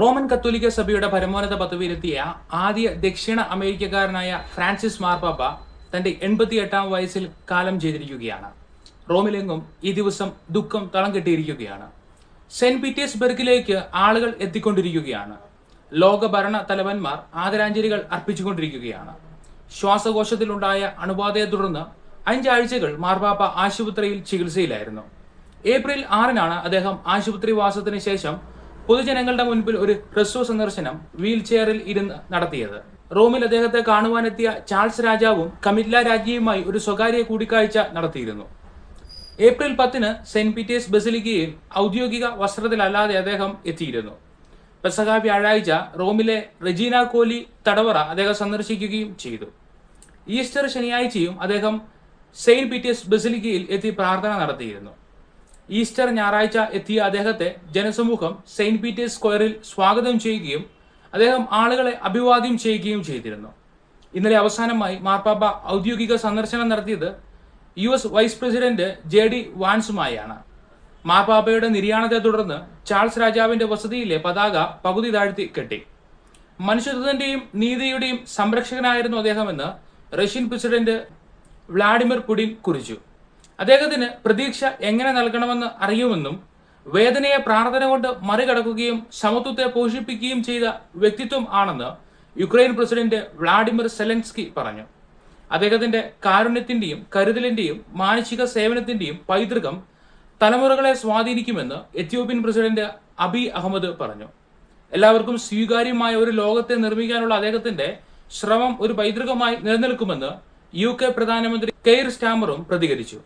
Roman കത്തോലിക്ക സഭയുടെ പരമോന്നത പദവിയിലെത്തിയ ആദ്യ ദക്ഷിണ അമേരിക്കക്കാരനായ ഫ്രാൻസിസ് മാർപാപ്പ തന്റെ എൺപത്തി എട്ടാം വയസ്സിൽ കാലം ചെയ്തിരിക്കുകയാണ്. റോമിലെങ്ങും ഈ ദിവസം ദുഃഖം തളം കെട്ടിയിരിക്കുകയാണ്. സെന്റ് പീറ്റേഴ്സ്ബർഗിലേക്ക് ആളുകൾ എത്തിക്കൊണ്ടിരിക്കുകയാണ്. ലോക ഭരണ തലവന്മാർ ആദരാഞ്ജലികൾ അർപ്പിച്ചുകൊണ്ടിരിക്കുകയാണ്. ശ്വാസകോശത്തിലുണ്ടായ അണുബാധയെ തുടർന്ന് അഞ്ചാഴ്ചകൾ മാർപാപ്പ ആശുപത്രിയിൽ ചികിത്സയിലായിരുന്നു. ഏപ്രിൽ ആറിനാണ് അദ്ദേഹം ആശുപത്രി വാസത്തിന് ശേഷം പൊതുജനങ്ങളുടെ മുൻപിൽ ഒരു ഹ്രസ്വ സന്ദർശനം വീൽ ചെയറിൽ ഇരുന്ന് നടത്തിയത്. റോമിൽ അദ്ദേഹത്തെ കാണുവാനെത്തിയ ചാൾസ് രാജാവും കമില്ല രാജ്ഞിയുമായി ഒരു സ്വകാര്യ കൂടിക്കാഴ്ച നടത്തിയിരുന്നു. ഏപ്രിൽ പത്തിന് സെന്റ് പീറ്റേഴ്സ് ബസിലിക്കയിൽ ഔദ്യോഗിക വസ്ത്രത്തിലല്ലാതെ അദ്ദേഹം എത്തിയിരുന്നു. പെസഹ വ്യാഴാഴ്ച റോമിലെ റെജീന കോലി തടവറ അദ്ദേഹം സന്ദർശിക്കുകയും ചെയ്തു. ഈസ്റ്റർ ശനിയാഴ്ചയും അദ്ദേഹം സെയിന്റ് പീറ്റേഴ്സ് ബസിലിക്കയിൽ എത്തി പ്രാർത്ഥന നടത്തിയിരുന്നു. ഈസ്റ്റർ ഞായറാഴ്ച എത്തിയ അദ്ദേഹത്തെ ജനസമൂഹം സെയിന്റ് പീറ്റേഴ്സ് സ്ക്വയറിൽ സ്വാഗതം ചെയ്യുകയും അദ്ദേഹം ആളുകളെ അഭിവാദ്യം ചെയ്യുകയും ചെയ്തിരുന്നു. ഇന്നലെ അവസാനമായി മാർപ്പാപ്പ ഔദ്യോഗിക സന്ദർശനം നടത്തിയത് U S vice president J D വാൻസുമായാണ്. മാർപ്പാപ്പയുടെ നിര്യാണത്തെ തുടർന്ന് ചാൾസ് രാജാവിന്റെ വസതിയിലെ പതാക പകുതി താഴ്ത്തി കെട്ടി. മനുഷ്യത്വത്തിന്റെയും നീതിയുടെയും സംരക്ഷകനായിരുന്നു അദ്ദേഹമെന്ന് റഷ്യൻ പ്രസിഡന്റ് വ്ളാഡിമിർ പുടിൻ കുറിച്ചു. അദ്ദേഹത്തിന് പ്രതീക്ഷ എങ്ങനെ നൽകണമെന്ന് അറിയുമെന്നും വേദനയെ പ്രാർത്ഥന കൊണ്ട് മറികടക്കുകയും സമത്വത്തെ പോഷിപ്പിക്കുകയും ചെയ്ത വ്യക്തിത്വം ആണെന്ന് യുക്രൈൻ പ്രസിഡന്റ് വ്ളാഡിമിർ സെലൻസ്കി പറഞ്ഞു. അദ്ദേഹത്തിന്റെ കാരുണ്യത്തിന്റെയും കരുതലിന്റെയും മാനസിക സേവനത്തിന്റെയും പൈതൃകം തലമുറകളെ സ്വാധീനിക്കുമെന്ന് എത്യോപ്യൻ പ്രസിഡന്റ് അബി അഹമ്മദ് പറഞ്ഞു. എല്ലാവർക്കും സ്വീകാര്യമായ ഒരു ലോകത്തെ നിർമ്മിക്കാനുള്ള അദ്ദേഹത്തിന്റെ ശ്രമം ഒരു പൈതൃകമായി നിലനിൽക്കുമെന്ന് യു കെ പ്രധാനമന്ത്രി കെയർ സ്റ്റാമറും പ്രതികരിച്ചു.